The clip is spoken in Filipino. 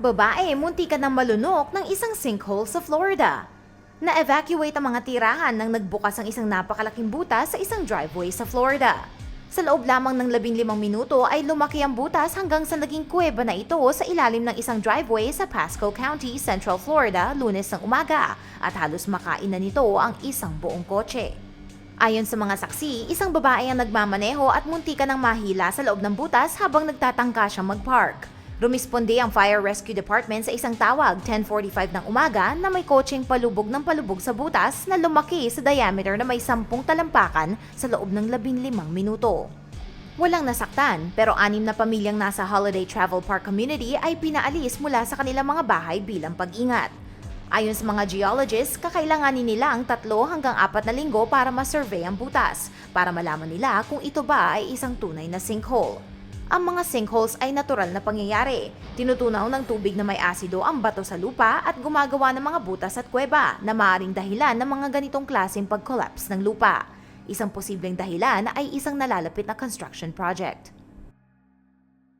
Babae, munti ka ng malunok ng isang sinkhole sa Florida. Na-evacuate ang mga tirahan nang nagbukas ang isang napakalaking butas sa isang driveway sa Florida. Sa loob lamang ng 15 minuto ay lumaki ang butas hanggang sa naging kuweba na ito sa ilalim ng isang driveway sa Pasco County, Central Florida, lunes ng umaga at halos makain na nito ang isang buong kotse. Ayon sa mga saksi, isang babae ang nagmamaneho at munti ka ng mahila sa loob ng butas habang nagtatangka siyang mag-park. Rumisponde ang Fire Rescue Department sa isang tawag 10.45 ng umaga na may kotseng palubog ng palubog sa butas na lumaki sa diameter na may 10 talampakan sa loob ng 15 minuto. Walang nasaktan pero anim na pamilyang nasa Holiday Travel Park Community ay pinaalis mula sa kanilang mga bahay bilang pag-ingat. Ayon sa mga geologists, kakailanganin nila ang tatlo hanggang apat na linggo para ma-survey ang butas para malaman nila kung ito ba ay isang tunay na sinkhole. Ang mga sinkholes ay natural na pangyayari. Tinutunaw ng tubig na may asido ang bato sa lupa at gumagawa ng mga butas at kuweba na maaaring dahilan ng mga ganitong klaseng pag-collapse ng lupa. Isang posibleng dahilan ay isang nalalapit na construction project.